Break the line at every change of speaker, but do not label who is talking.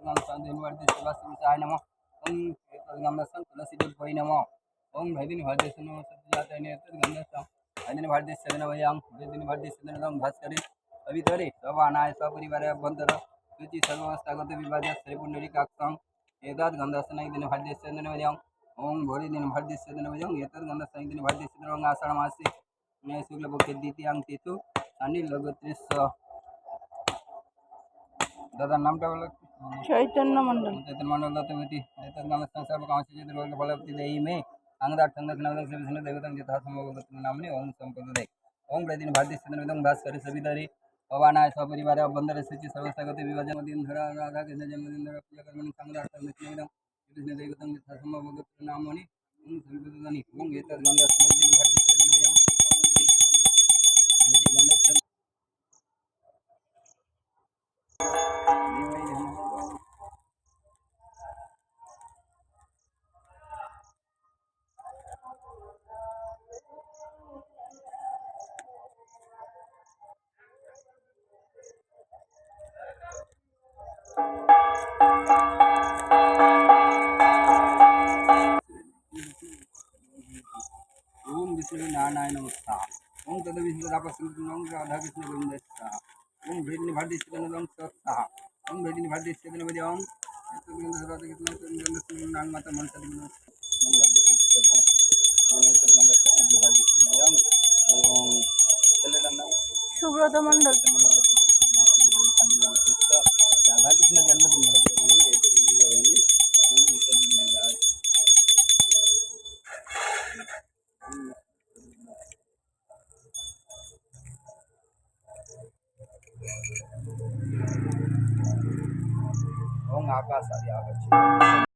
एतद्गम संदिनवर्ति शिवस्विताय नमः ओम एतद्गम सं तुलसीदेवाय नमः ओम भैदिनी भारदेश नमः सत्यजाताय एतद्गम सं भैदिनी भारदेश नमः भैदिनी भारदेश नमः भास्करे अविधरे सवानाय सपरिवारे बंधर शुचि सर्वस्थागत विभाज्य श्रीपुंडरीकाक्षं एतद् गन्धस्नै दिन भारदेश नमः ओम भोरी दिन भारदेश नमः एतद् गन्धस्नै दिन भारदेश नमः आषाढमासे शुक्लपक्षे द्वितीयां तिथु সান্ডিল লগত্রিশ দাদার নামটা বলো
চৈতন্য মণ্ডল
চৈতন্য মন্ডল দত্তপতি এতদ নাম সংসার কামসি যদি রোগ ফলপ্তি দেই মে अंगदार चंद्र नवदं से विष्णु देवतं यथा संभव नामने ओम संपदे ओम प्रतिदिन भारतीय सदन भास्कर सवितारी पवानाय सपरिवार बंदर सूचि सर्वस्वगति विभाजन दिन धरा राधा कृष्ण जन्मदिन धरा पूजा कर्मणि संगदार चंद्र कृष्ण देवतं यथा संभव नामने ओम संपदनि ओम एतद गंगा दिन भारतीय सदन भयं లక్ష్మీనారాయణ వస్తా ఓం తదవిధాపస్తున్నాం రాధాకృష్ణ గోవిందస్త ఓం భేడిని భాడ్యశ్రీగణం స్వస్థ ఓం భేడిని భాడ్యశ్రీగణపతి ఓం రాధాకృష్ణ మనసరి
সুব্রত মন্ডল
রাধাকৃষ্ণ জন্মদিন जन्मदिन ओम आकाश आदि आगच्छति